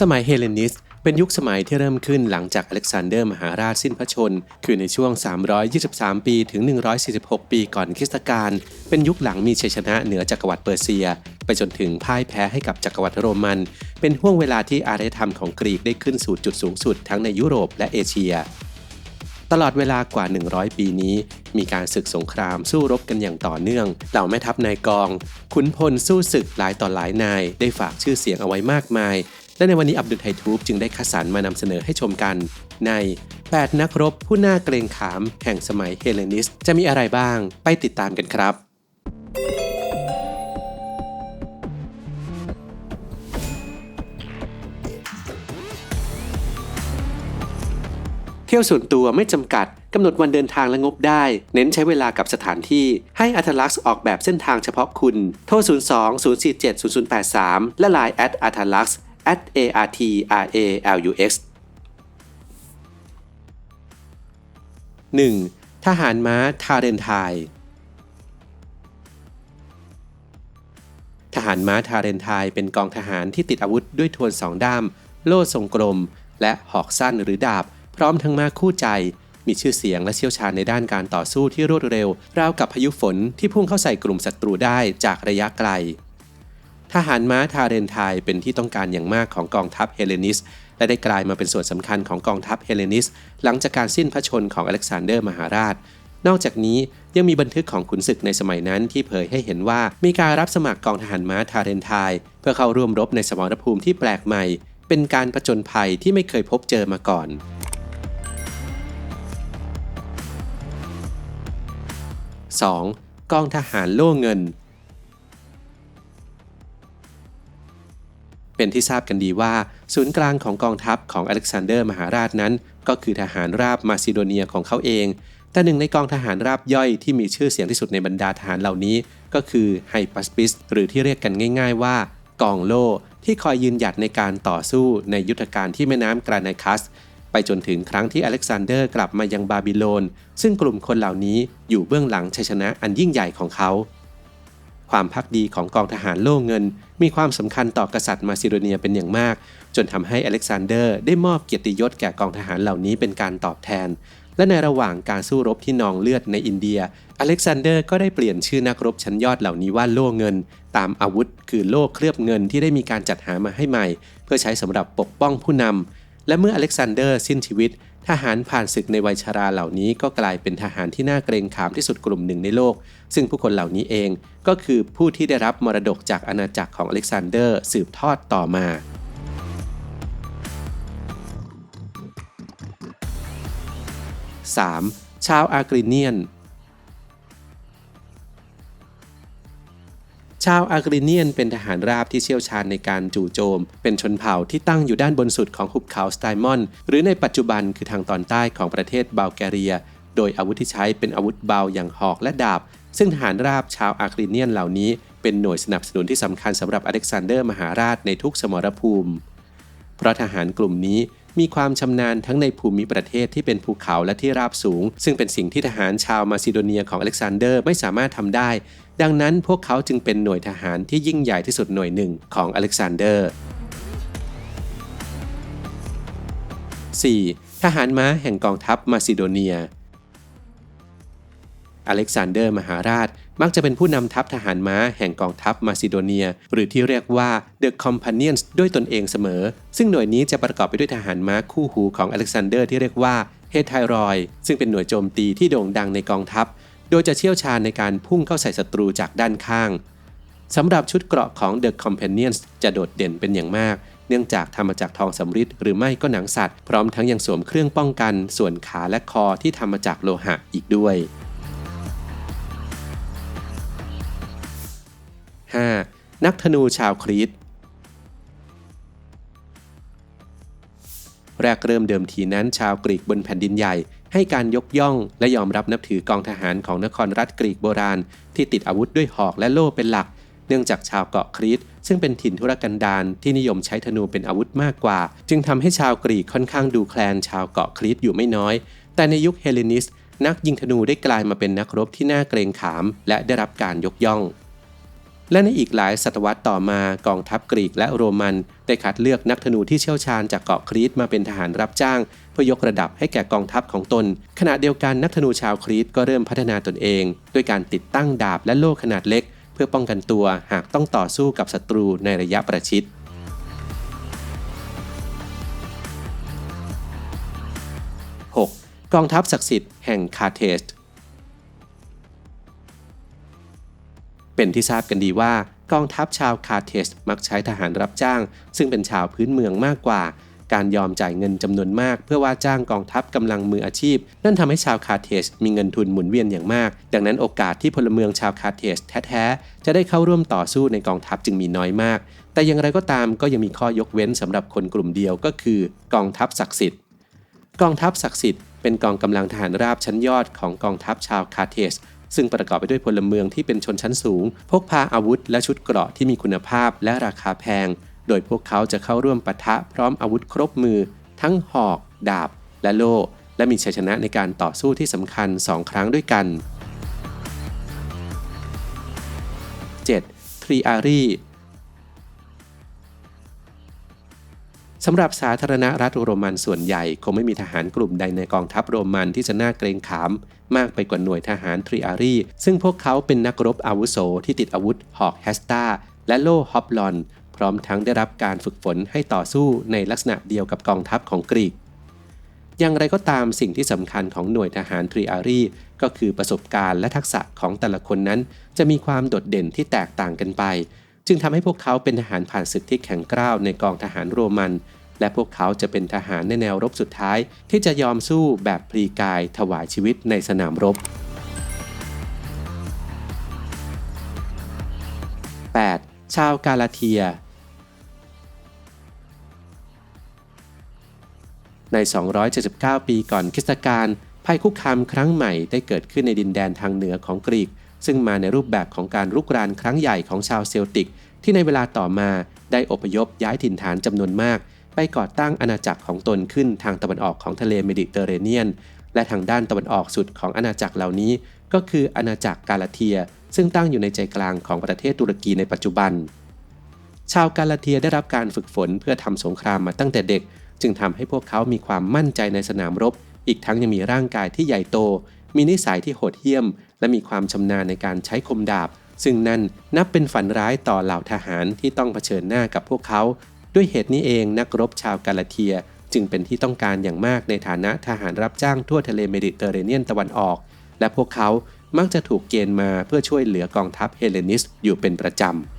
สมัยเฮเลนิสเป็นยุคสมัยที่เริ่มขึ้นหลังจากอเล็กซานเดอร์มหาราชสิ้นพระชน คือในช่วง 323 ปีถึง 146 ปีก่อนคริสตกาล เป็นยุคหลังมีชัยชนะเหนือจักรวรรดิเปอร์เซีย ไปจนถึงพ่ายแพ้ให้กับจักรวรรดิโรมัน เป็นห่วงเวลาที่อารยธรรมของกรีกได้ขึ้นสู่จุดสูงสุดทั้งในยุโรปและเอเชีย ตลอดเวลากว่า 100 ปีนี้ มีการศึกสงครามสู้รบกันอย่างต่อเนื่อง เหล่าแม่ทัพนายกอง ขุนพลสู้ศึกหลายต่อหลายนาย ได้ฝากชื่อเสียงเอาไว้มากมาย และในวันนี้อับดุลไททูบจึงได้คัดสรรมานำเสนอให้ชมกัน ใน 8 นักรบผู้น่าเกรงขามแห่งสมัยเฮเลนิส จะมีอะไรบ้าง ไปติดตามกันครับ เที่ยวส่วนตัวไม่จำกัดกำหนดวันเดินทางและงบได้ เน้นใช้เวลากับสถานที่ ให้อัธลักษ์ออกแบบเส้นทางเฉพาะคุณ โทร 02 047 0083 และ Line at a t a l u x at a r t r a l u x 1. ทหารม้าทาเรนไทยทหารม้าทาเรนไทยเป็นกองทหารที่ติดอาวุธด้วยทวนสองด้าม โล่ทรงกลม และหอกสั้นหรือดาบ พร้อมทั้งม้าคู่ใจ มีชื่อเสียงและเชี่ยวชาญในด้านการต่อสู้ที่รวดเร็ว ราวกับพายุฝนที่พุ่งเข้าใส่กลุ่มศัตรูได้จากระยะไกล ทหารม้าทาเรนไทเป็นที่ต้องการอย่างมากของกองทัพเฮเลนิส และได้กลายมาเป็นส่วนสำคัญของกองทัพเฮเลนิส หลังจากการสิ้นพระชนของอเล็กซานเดอร์มหาราช นอกจากนี้ยังมีบันทึกของขุนศึกในสมัยนั้นที่เผยให้เห็นว่ามีการรับสมัครกองทหารม้าทาเรนไทเพื่อเข้าร่วมรบในสมรภูมิที่แปลกใหม่ เป็นการประจนภัยที่ไม่เคยพบเจอมาก่อน 2. กองทหารโล่เงิน เป็นที่ทราบกันดีว่า ศูนย์กลางของกองทัพของอเล็กซานเดอร์มหาราชนั้น ก็คือทหารราบมาซิโดเนียของเขาเอง แต่หนึ่งในกองทหารราบย่อยที่มีชื่อเสียงที่สุดในบรรดาทหารเหล่านี้ ก็คือไฮปัสปิสหรือที่เรียกกันง่าย ๆ ว่ากองโล่ที่คอยยืนหยัดในการต่อสู้ในยุทธการที่แม่น้ำกราไนคัส ไปจนถึงครั้งที่อเล็กซานเดอร์กลับมายังบาบิโลน ซึ่งกลุ่มคนเหล่านี้อยู่เบื้องหลังชัยชนะอันยิ่งใหญ่ของเขา ความพักดีของกองทหารโล่เงิน มีความสำคัญต่อกษัตริย์มาซิโดเนียเป็นอย่างมาก จนทำให้อเล็กซานเดอร์ได้มอบเกียรติยศแก่กองทหารเหล่านี้เป็นการตอบแทน และในระหว่างการสู้รบที่นองเลือดในอินเดีย อเล็กซานเดอร์ก็ได้เปลี่ยนชื่อนักรบชั้นยอดเหล่านี้ว่าโล่เงิน ตามอาวุธ คือโล่เคลือบเงินที่ได้มีการจัดหามาให้ใหม่ เพื่อใช้สำหรับปกป้องผู้นำ และเมื่ออเล็กซานเดอร์สิ้นชีวิต ทหารผ่านศึกในวัยชราเหล่านี้ก็กลายเป็นทหารที่น่าเกรงขามที่สุดกลุ่มหนึ่งในโลก ซึ่งผู้คนเหล่านี้เองก็คือผู้ที่ได้รับมรดกจากอาณาจักรของอเล็กซานเดอร์สืบทอดต่อมา 3. ชาวอากริเนียนาวอากริเนียนเป็นทหารราบที่เชี่ยวชาญในการจู่โจม เป็นชนเผ่าที่ตั้งอยู่ด้านบนสุดของหุบเขาสไตมอน หรือในปัจจุบันคือทางตอนใต้ของประเทศบัลแกเรีย โดยอาวุธที่ใช้เป็นอาวุธเบาอย่างหอกและดาบ ซึ่งทหารราบชาวอากริเนียนเหล่านี้เป็นหน่วยสนับสนุนที่สำคัญสำหรับอเล็กซานเดอร์มหาราชในทุกสมรภูมิ เพราะทหารกลุ่มนี้ มีความชำนาญทั้งในภูมิประเทศที่เป็นภูเขาและที่ราบสูง ซึ่งเป็นสิ่งที่ทหารชาวมาซิโดเนียของอเล็กซานเดอร์ไม่สามารถทำได้ ดังนั้นพวกเขาจึงเป็นหน่วยทหารที่ยิ่งใหญ่ที่สุดหน่วยหนึ่งของอเล็กซานเดอร์ 4. ทหารม้าแห่งกองทัพมาซิโดเนีย อเล็กซานเดอร์มหาราช มักจะเป็นผู้นำทัพทหารม้าแห่งกองทัพมาซิโดเนีย หรือที่เรียกว่า The Companions ด้วยตนเองเสมอ ซึ่งหน่วยนี้จะประกอบไปด้วยทหารม้าคู่หูของอเล็กซานเดอร์ที่เรียกว่าเฮทไทรอย ซึ่งเป็นหน่วยโจมตีที่โด่งดังในกองทัพ โดยจะเชี่ยวชาญในการพุ่งเข้าใส่ศัตรูจากด้านข้างสำหรับชุดเกราะของ The Companions จะโดดเด่นเป็นอย่างมาก เนื่องจากทำมาจากทองสำริดหรือไม่ก็หนังสัตว์ พร้อมทั้งยังสวมเครื่องป้องกัน ส่วนขาและคอที่ทำมาจากโลหะอีกด้วย 5. นักธนูชาวครีตแรกเริ่มเดิมทีนั้นชาวกรีกบนแผ่นดินใหญ่ ให้การยกย่องและยอมรับนับถือกองทหารของนครรัฐกรีกโบราณ ที่ติดอาวุธด้วยหอกและโล่เป็นหลัก เนื่องจากชาวเกาะครีตซึ่งเป็นถิ่นธุรกันดารที่นิยมใช้ธนูเป็นอาวุธมากกว่า จึงทำให้ชาวกรีกค่อนข้างดูแคลนชาวเกาะครีตอยู่ไม่น้อย แต่ในยุคเฮเลนิสต์นักยิงธนูได้กลายมาเป็นนักรบที่น่าเกรงขาม และได้รับการยกย่อง และในอีกหลายศตวรรษต่อมากองทัพกรีกและโรมัน ได้คัดเลือกนักธนูที่เชี่ยวชาญจากเกาะครีตมาเป็นทหารรับจ้าง เพื่อยกระดับให้แก่กองทัพของตน ขณะเดียวกันนักธนูชาวครีตก็เริ่มพัฒนาตนเองด้วยการติดตั้งดาบและโล่ขนาดเล็ก เพื่อป้องกันตัวหากต้องต่อสู้กับศัตรูในระยะประชิดกองทัพศักดิ์สิทธิ์แห่งคาเทส เป็นที่ทราบกันดีว่ากองทัพชาวคาเทสมักใช้ทหารรับจ้าง ซึ่งเป็นชาวพื้นเมืองมากกว่า การยอมจ่ายเงินจำนวนมาก เพื่อว่าจ้างกองทัพกำลังมืออาชีพ นั่นทำให้ชาวคาเทสมีเงินทุนหมุนเวียนอย่างมาก ดังนั้นโอกาสที่พลเมืองชาวคาเทสแท้ๆจะได้เข้าร่วมต่อสู้ในกองทัพจึงมีน้อยมาก แต่อย่างไรก็ตามก็ยังมีข้อยกเว้นสำหรับคนกลุ่มเดียวก็คือ กองทัพศักดิ์สิทธิ์กองทัพศักดิ์สิทธิ์เป็นกองกำลังทหารราบชั้นยอดของกองทัพชาวคาเทส ซึ่งประกอบไปด้วยพลเมืองที่เป็นชนชั้นสูง พกพาอาวุธและชุดเกราะที่มีคุณภาพและราคาแพง โดยพวกเขาจะเข้าร่วมปะทะพร้อมอาวุธครบมือ ทั้งหอก ดาบ และโล่และมีชัยชนะในการต่อสู้ที่สำคัญ 2 ครั้งด้วยกัน 7. ทรีอารี สำหรับสาธารณรัฐโรมันส่วนใหญ่คงไม่มีทหารกลุ่มใดในกองทัพโรมันที่จะน่าเกรงขาม มากไปกว่าหน่วยทหารทริอารีซึ่งพวกเขาเป็นนักรบอาวุโสที่ติดอาวุธหอกแฮสตาและโล่ฮอปลอน พร้อมทั้งได้รับการฝึกฝนให้ต่อสู้ในลักษณะเดียวกับกองทัพของกรีก อย่างไรก็ตามสิ่งที่สำคัญของหน่วยทหารทริอารีก็คือประสบการณ์และทักษะของแต่ละคนนั้น จะมีความโดดเด่นที่แตกต่างกันไป จึงทำให้พวกเขาเป็นทหารผ่านศึกที่แข็งกร้าวในกองทหารโรมัน และพวกเขาจะเป็นทหารในแนวรบสุดท้าย ที่จะยอมสู้แบบพลีกายถวายชีวิตในสนามรบ 8. ชาวกาลาเทีย ใน 279 ปีก่อนคริสตกาลภัยคุกคามครั้งใหม่ได้เกิดขึ้นในดินแดนทางเหนือของกรีก ซึ่งมาในรูปแบบของการรุกรานครั้งใหญ่ของชาวเซลติก ที่ในเวลาต่อมาได้อพยพย้ายถิ่นฐานจำนวนมาก ไปก่อตั้งอาณาจักรของตนขึ้นทางตะวันออกของทะเลเมดิเตอร์เรเนียน และทางด้านตะวันออกสุดของอาณาจักรเหล่านี้ ก็คืออาณาจักรกาลาเทีย ซึ่งตั้งอยู่ในใจกลางของประเทศตุรกีในปัจจุบัน ชาวกาลาเทียได้รับการฝึกฝนเพื่อทำสงครามมาตั้งแต่เด็ก จึงทำให้พวกเขามีความมั่นใจในสนามรบ อีกทั้งยังมีร่างกายที่ใหญ่โต มีนิสัยที่โหดเหี้ยม และมีความชำนาญในการใช้คมดาบ ซึ่งนั่นนับเป็นฝันร้ายต่อเหล่าทหารที่ต้องเผชิญหน้ากับพวกเขา ด้วยเหตุนี้เองนักรบชาวกาลาเทีย จึงเป็นที่ต้องการอย่างมากในฐานะทหารรับจ้างทั่วทะเลเมดิเตอร์เรเนียนตะวันออก และพวกเขามักจะถูกเกณฑ์มาเพื่อช่วยเหลือกองทัพเฮเลนิสต์อยู่เป็นประจำ